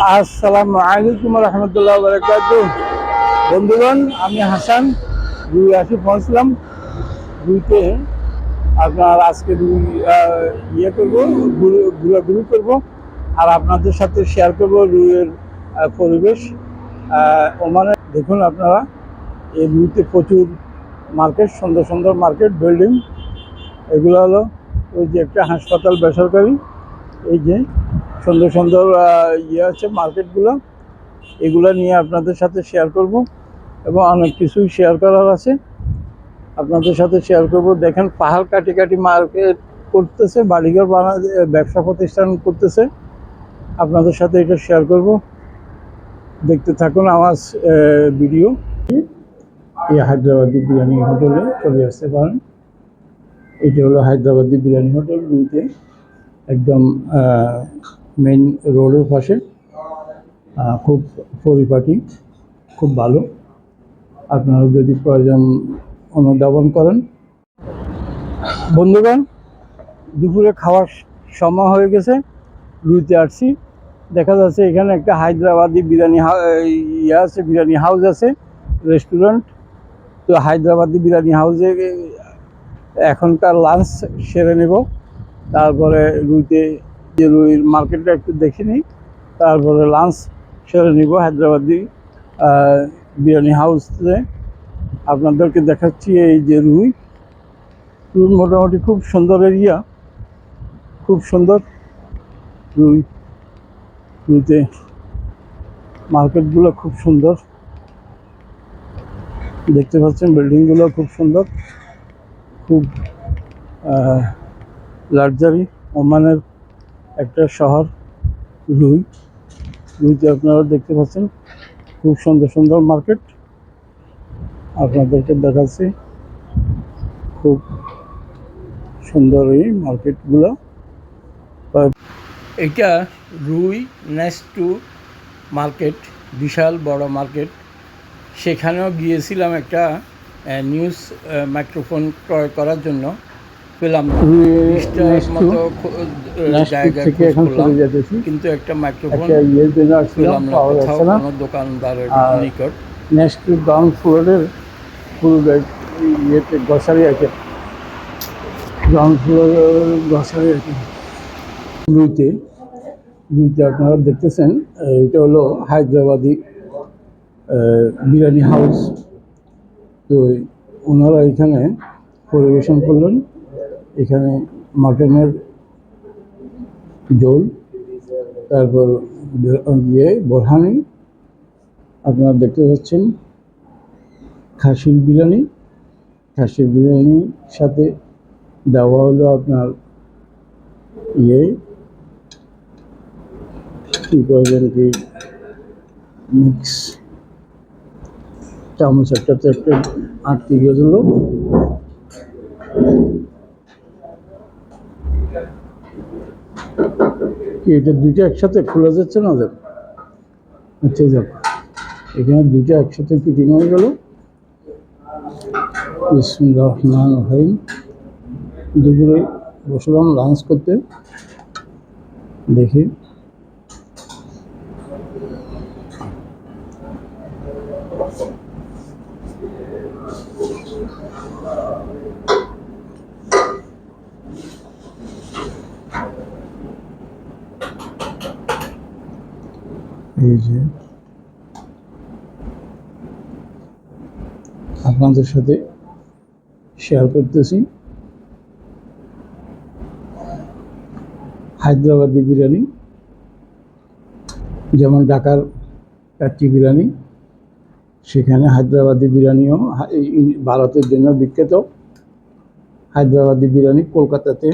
আসসালামু আলাইকুম রহমতুল্লাহ বারকাত বন্ধুগণ, আমি হাসান, দুই আসি পৌঁছলাম। দুইতে আপনার আজকে দুই ইয়ে করব, ঘুরে- ঘোরাঘুরি করব। আর আপনাদের সাথে শেয়ার করব রুইয়ের পরিবেশ। ওমানে দেখুন আপনারা, এই রুইতে প্রচুর মার্কেট সুন্দর সুন্দর মার্কেট বিল্ডিং এগুলো হলো ওই যে একটা হাসপাতাল বেসরকারি। এই যে সুন্দর সুন্দর ইয়ে আছে মার্কেটগুলো। এগুলো নিয়ে আপনাদের সাথে শেয়ার করব এবং অনেক কিছুই শেয়ার করার আছে। আপনাদের সাথে শেয়ার করব। দেখেন পাহাড় কাটি কাটি মার্কেট করতেছে, বাড়িঘর বানা, ব্যবসা প্রতিষ্ঠান করতেছে। আপনাদের সাথে এটা শেয়ার করব। দেখতে থাকুন আমার ভিডিও এই হায়দ্রাবাদি বিরিয়ানি হোটেলে চলে আসতে পারেন। এটা হলো হায়দ্রাবাদি বিরিয়ানি হোটেল দুইতে একদম মেইন রোডের পাশে খুব পরিপাটি, খুব ভালো। আপনারা যদি প্রয়োজন অনুধাবন করেন। বন্ধুগণ, দুপুরে খাওয়ার সময় হয়ে গেছে। রুইতে আসছি। দেখা যাচ্ছে এখানে একটা হায়দ্রাবাদি বিরিয়ানি ইয়ে আছে, বিরিয়ানি হাউস আছে, রেস্টুরেন্ট। তো হায়দ্রাবাদি বিরিয়ানি হাউসে এখনকার লাঞ্চ সেরে নেব। তারপরে রুইতে যে রুইর মার্কেটটা একটু দেখে নিই। তারপরে লাঞ্চ সেরে নিব হায়দ্রাবাদি বিরিয়ানি হাউসে আপনাদেরকে দেখাচ্ছি এই যে রুই। রুই মোটামুটি খুব সুন্দর এরিয়া খুব সুন্দর রুই। রুইতে মার্কেটগুলো খুব সুন্দর। দেখতে পাচ্ছেন বিল্ডিংগুলো খুব সুন্দর। খুব লাক্সারি, ওমানের একটা শহর রুই রুইতে আপনারা দেখতে পাচ্ছেন, খুব সুন্দর সুন্দর মার্কেট। আপনাদেরকে দেখাচ্ছি, খুব সুন্দর এই মার্কেটগুলো। এটা রুই নেক্সট টু মার্কেট, বিশাল বড় মার্কেট। সেখানেও গিয়েছিলাম একটা নিউজ মাইক্রোফোন ক্রয় করার জন্য। পেলাম থেকে এখন চলে যেতেছি কিন্তু একটা মাইক্রোফোন ইয়ের জন্য আসছিলাম পেলাম না পাওয়া যাচ্ছে না। দোকানদারের নিকট। নেক্সট গ্রাউন্ড ফ্লোরের ফুল ইয়েতে গ্রসারি আছে। গ্রাউন্ড ফ্লোরের গ্রসারি আছে। রুইতে রুইতে আপনারা দেখতেছেন এটা হলো হায়দ্রাবাদি বিরিয়ানি হাউস। তো ওনারা এখানে পরিবেশন করলেন। এখানে মাটনের ঝোল তারপর ইয়ে বোরহানি, আপনারা দেখতে পাচ্ছেন, খাসির বিরিয়ানি, খাসির বিরিয়ানির সাথে দেওয়া হলো আপনার ইয়ে কী করবেন কি মিক্স, চামচ একটা আটকে গেছিল কি, এটা দুইটা একসাথে খোলা যাচ্ছে না দেখ? আচ্ছা যাক এখানে দুইটা একসাথে ফিটিং হয়ে গেল। রহমান রহিম দুপুরে বসলাম লাঞ্চ করতে। দেখি। এই যে। আপনাদের সাথে শেয়ার করতেছি। হায়দ্রাবাদি বিরিয়ানি, যেমন ঢাকার একটি বিরিয়ানি, সেখানে হায়দ্রাবাদি বিরিয়ানিও ভারতের জন্য বিখ্যাত। হায়দ্রাবাদি বিরিয়ানি কলকাতাতে